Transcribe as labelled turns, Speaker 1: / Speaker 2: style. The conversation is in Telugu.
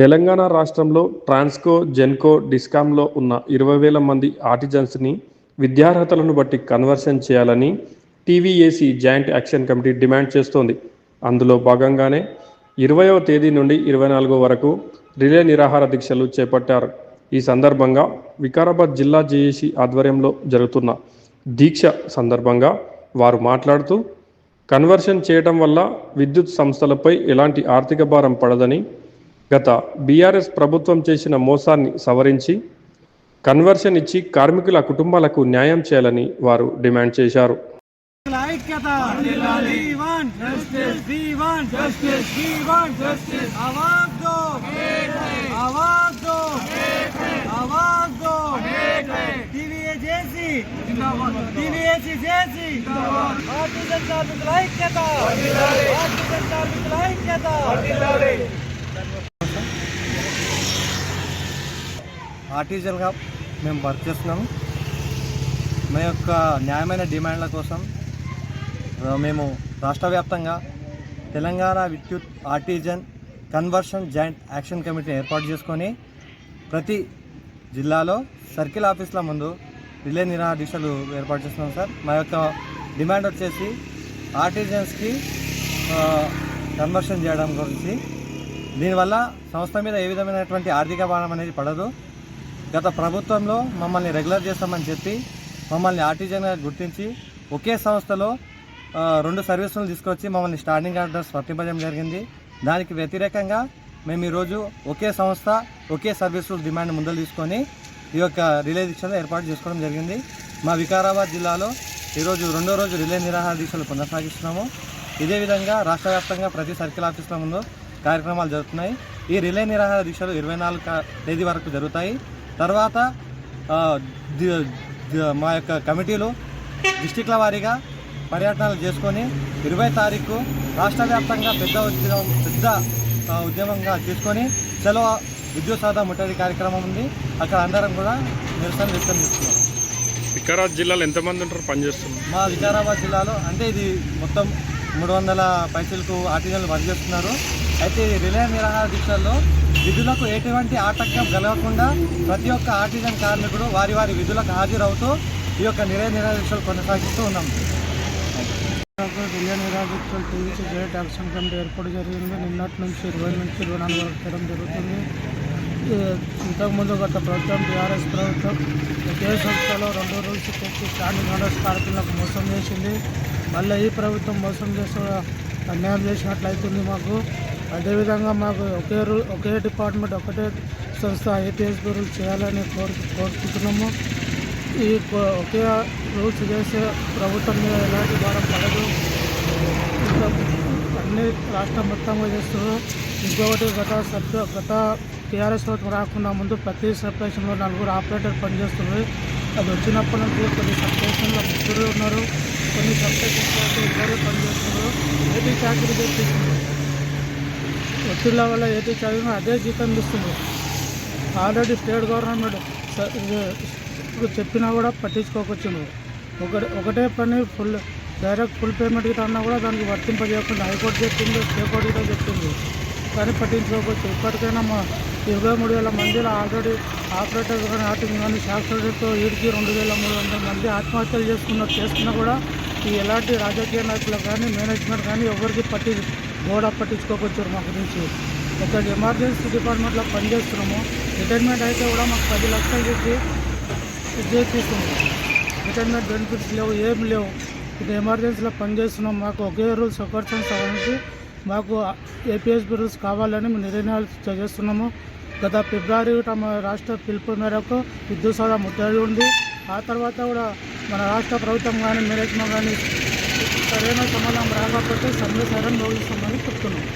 Speaker 1: తెలంగాణ రాష్ట్రంలో ట్రాన్స్కో జెన్కో డిస్కామ్లో ఉన్న ఇరవై వేల మంది ఆర్టిజన్స్ని విద్యార్హతలను బట్టి కన్వర్షన్ చేయాలని TVAC joint action committee demand చేస్తోంది. అందులో భాగంగానే ఇరవయవ తేదీ నుండి ఇరవై నాలుగో వరకు రిలే నిరాహార దీక్షలు చేపట్టారు. ఈ సందర్భంగా వికారాబాద్ జిల్లా జేఏసీ ఆధ్వర్యంలో జరుగుతున్న దీక్ష సందర్భంగా వారు మాట్లాడుతూ కన్వర్షన్ చేయడం వల్ల విద్యుత్ సంస్థలపై ఎలాంటి ఆర్థిక భారం పడదని గత బీఆర్ఎస్ ప్రభుత్వం చేసిన మోసాన్ని సవరించి కన్వర్షన్ ఇచ్చి కార్మికుల కుటుంబాలకు న్యాయం చేయాలని వారు డిమాండ్ చేశారు.
Speaker 2: ఐక్యత
Speaker 3: ఆర్టిజన్గా మేము వర్క్ చేస్తున్నాము. మా యొక్క న్యాయమైన డిమాండ్ల కోసం మేము రాష్ట్ర వ్యాప్తంగా తెలంగాణ విద్యుత్ artisan conversion joint action committee ఏర్పాటు చేసుకొని ప్రతి జిల్లాలో సర్కిల్ ఆఫీసుల ముందు రిలే నిరాహార ఏర్పాటు చేస్తున్నాం సార్. మా యొక్క డిమాండ్ వచ్చేసి ఆర్టిజన్స్కి కన్వర్షన్ చేయడం గురించి. దీనివల్ల సంస్థ మీద ఏ విధమైనటువంటి ఆర్థిక భారం అనేది పడదు. గత ప్రభుత్వంలో మమ్మల్ని రెగ్యులర్ చేస్తామని చెప్పి మమ్మల్ని ఆర్టీజన్గా గుర్తించి ఒకే సంస్థలో రెండు సర్వీసులు తీసుకొచ్చి మమ్మల్ని స్టార్టింగ్ ఆర్డర్స్ వర్తింపజేయడం జరిగింది. దానికి వ్యతిరేకంగా మేము ఈరోజు ఒకే సంస్థ ఒకే సర్వీసులు డిమాండ్ ముందలు తీసుకొని ఈ యొక్క రిలే దీక్షలు ఏర్పాటు చేసుకోవడం జరిగింది. మా వికారాబాద్ జిల్లాలో ఈరోజు రెండో రోజు రిలే నిరాహార దీక్షలు కొనసాగిస్తున్నాము. ఇదే విధంగా రాష్ట్ర వ్యాప్తంగా ప్రతి సర్కిల్ ఆఫీసుల ముందు కార్యక్రమాలు జరుగుతున్నాయి. ఈ రిలే నిరాహార దీక్షలు ఇరవై నాలుగు తేదీ వరకు జరుగుతాయి. తర్వాత మా యొక్క కమిటీలు డిస్టిక్ల వారీగా పర్యటనలు చేసుకొని ఇరవై తారీఖు రాష్ట్ర వ్యాప్తంగా పెద్ద ఉద్యమం పెద్ద ఉద్యమంగా తీసుకొని చలో విద్యుత్ సాధన ముట్టడి కార్యక్రమం ఉంది. అక్కడ అందరం కూడా నిరసన వ్యక్తం చేస్తున్నాం.
Speaker 1: వికారాబాద్ జిల్లాలో ఎంతమంది ఉంటారు పనిచేస్తున్నారు?
Speaker 3: మా వికారాబాద్ జిల్లాలో అంటే ఇది మొత్తం మూడు వందల పైసలకు ఆర్టిజన్లు వర్క్ చేస్తున్నారు. అయితే ఈ నిరాహార దీక్షల్లో విధులకు ఎటువంటి ఆటంకం కలగకుండా ప్రతి ఒక్క ఆర్టిజన్ కార్మికుడు వారి వారి విధులకు హాజరవుతూ ఈ యొక్క నిలయ నిరాహార దీక్షలు కొనసాగిస్తూ ఉన్నాం.
Speaker 2: నిలయ నిరాహార దీక్షలు టీవీసీ గ్రేట్ యాక్షన్ కమిటీ ఏర్పాటు జరిగింది. నిన్నటి నుంచి ఇరవై నుంచి ఇరవై నాలుగు వరకు చేయడం జరుగుతుంది. ఇంతకుముందు గత ప్రభుత్వం టీఆర్ఎస్ ప్రభుత్వం ఒకే సంస్థలో రెండు రోజులు పెట్టి స్టాండింగ్ ఆర్డర్స్ కార్మికులకు మోసం చేసింది. మళ్ళీ ఈ ప్రభుత్వం మోసం చేస్తూ అన్యాయం చేసినట్లయితుంది మాకు. అదేవిధంగా మాకు ఒకే రూ ఒకే డిపార్ట్మెంట్ ఒకటే సంస్థ ఐపీఎస్ రూల్స్ చేయాలని కోరు కోరుకుంటున్నాము. ఈ ఒకే రూల్స్ చేసే ప్రభుత్వం మీద ఎలాంటి భారం పడదు. ఇంకా అన్ని రాష్ట్రం మొత్తంగా చేస్తున్నారు. ఇంకొకటి గత సబ్ గత టీఆర్ఎస్ ప్రభుత్వం రాకుండా ముందు ప్రతి సబ్స్టేషన్లో నలుగురు ఆపరేటర్ పనిచేస్తున్నారు. అది వచ్చినప్పటి నుంచి కొన్ని సబ్స్టేషన్లో ముగ్గురు ఉన్నారు. కొన్ని సబ్స్టేషన్లో ఇద్దరు పనిచేస్తున్నారు. ఏపీ చాకరీ తెప్పిస్తున్నారు ఒత్తిళ్ళ వల్ల ఏది చదివినా అదే జీతం ఇస్తుంది. ఆల్రెడీ స్టేట్ గవర్నమెంట్ ఇప్పుడు చెప్పినా కూడా పట్టించుకోకొచ్చింది ఒకటి ఒకటే పని ఫుల్ డైరెక్ట్ ఫుల్ పేమెంట్ గిట్ట అన్నా కూడా దానికి వర్తింపజేయకుండా హైకోర్టు చెప్పింది స్టే కోర్టు కూడా చెప్పింది. కానీ పట్టించుకోవచ్చు ఇప్పటికైనా మా ఇరవై మూడు వేల మందిలో ఆల్రెడీ ఆపరేటర్ కానీ ఆటింగ్ కానీ శాస్త్రవేత్తతో ఈడికి రెండు వేల మూడు వందల మంది ఆత్మహత్యలు చేసుకున్న చేసుకున్నా కూడా ఈ ఎలాంటి రాజకీయ నాయకులు కానీ మేనేజ్మెంట్ కానీ ఎవరికి పట్టి కూడా పట్టించుకోకొచ్చారు మా గురించి ఇక్కడ ఎమర్జెన్సీ డిపార్ట్మెంట్లో పనిచేస్తున్నాము. రిటైర్మెంట్ అయితే కూడా మాకు పది లక్షలు చెప్పి ఇది రిటైర్మెంట్ బెనిఫిట్స్ లేవు ఏం లేవు. ఇది ఎమర్జెన్సీలో పనిచేస్తున్నాం. మాకు ఒకే రూల్స్ ఒకటి సవరించి మాకు ఏపీఎస్బీ రూల్స్ కావాలని మేము నిర్ణయాలు చేస్తున్నాము. గత ఫిబ్రవరి తమ రాష్ట్ర పిలుపు మేరకు విద్యుత్ సోదా ముట్టడి ఉంది. ఆ తర్వాత కూడా మన రాష్ట్ర ప్రభుత్వం కానీ మేనేజ్మెంట్ కానీ సరైన సమాధానం రాకపోతే సమ్మె సరైన భోగిస్తామని చెప్తున్నాం.